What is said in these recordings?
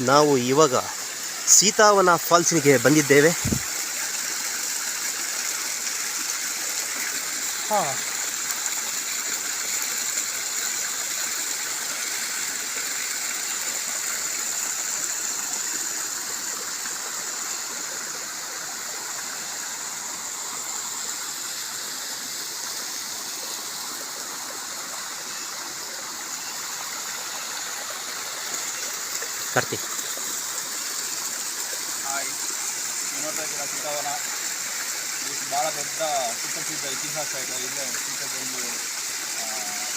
ನಾವು ಇವಾಗ ಸೀತಾವನ ಫಾಲ್ಸ್ನಿಗೆ ಬಂದಿದ್ದೇವೆ. ಹಾಂ. ಕಾರ್ತಿಕ್ ನೋಡ್ತಾ ಇದ್ದೀರಾ ಇದು ಭಾಳ ದೊಡ್ಡ ಸುಪ್ರಸಿದ್ಧ ಇತಿಹಾಸ ಇದೆ. ಇಲ್ಲೇ ಸೀತೆ ಬಂದು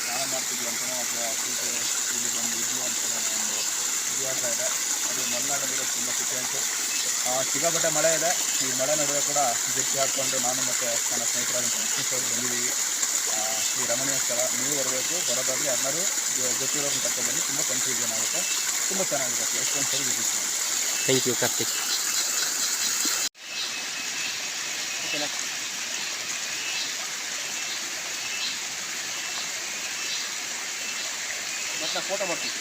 ಸ್ನಾನ ಮಾಡ್ತಿದ್ವಿ ಅಂತಲೋ ಅಥವಾ ಸೀತೆ ಇಲ್ಲಿ ಬಂದು ಇದ್ಲು ಅಂತಲೋ ಒಂದು ಇತಿಹಾಸ ಇದೆ. ಅದು ಮಲೆನಾಡಲ್ಲಿರೋ ತುಂಬ ಖುಷಿ ಆಯಿತು. ಸಿಕ್ಕಾಪಟ್ಟೆ ಮಳೆ ಇದೆ. ಈ ಮಳೆ ನಡುವೆ ಕೂಡ ಜೊತೆ ಹಾಕ್ಕೊಂಡು ನಾನು ಮತ್ತು ನನ್ನ ಮುಖ್ಯಸ್ಥರು ಅವರು ಬಂದಿದ್ದೀವಿ. ಈ ರಮಣೀಯ ಸ್ಥಳ. ನೀವು ಬರಬೇಕು. ಬರೋದಾಗಲಿ ಎಲ್ಲರೂ ಗೊತ್ತಿರೋದನ್ನ ಕರ್ಕೊಂಡು ತುಂಬ ಕನ್ಫ್ಯೂಷನ್ ಆಗುತ್ತೆ. ತುಂಬ ಚೆನ್ನಾಗಿರುತ್ತೆ ಎಷ್ಟೊಂದು ಸರಿ ವಿಸಿಟ್ ಮಾಡಿ ಥ್ಯಾಂಕ್ ಯು ಕಾರ್ತಿಕ್ ಓಕೆನಾ ಮತ್ತೆ ಫೋಟೋ ಮಾಡ್ತಿದ್ವಿ